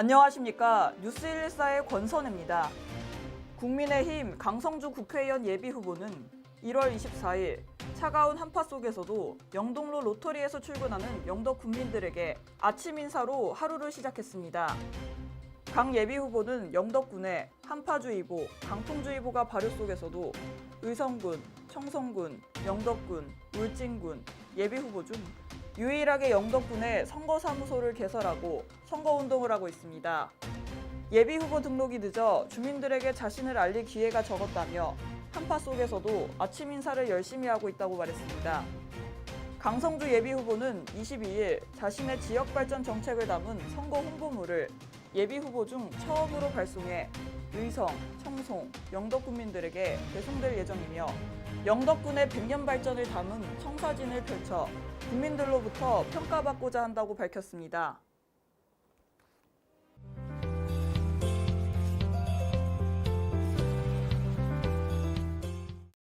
안녕하십니까. 뉴스114의 권선혜입니다. 국민의힘 강성주 국회의원 예비 후보는 1월 24일 차가운 한파 속에서도 영동로 로터리에서 출근하는 영덕 국민들에게 아침 인사로 하루를 시작했습니다. 강 예비 후보는 영덕군의 한파주의보, 강풍주의보가 발효 속에서도 의성군, 청성군, 영덕군, 울진군 예비 후보 중 유일하게 영덕군에 선거사무소를 개설하고 선거운동을 하고 있습니다. 예비 후보 등록이 늦어 주민들에게 자신을 알릴 기회가 적었다며 한파 속에서도 아침 인사를 열심히 하고 있다고 말했습니다. 강성주 예비 후보는 22일 자신의 지역 발전 정책을 담은 선거 홍보물을 예비 후보 중 처음으로 발송해 의성, 청송, 영덕 국민들에게 배송될 예정이며 영덕군의 100년 발전을 담은 청사진을 펼쳐 국민들로부터 평가받고자 한다고 밝혔습니다.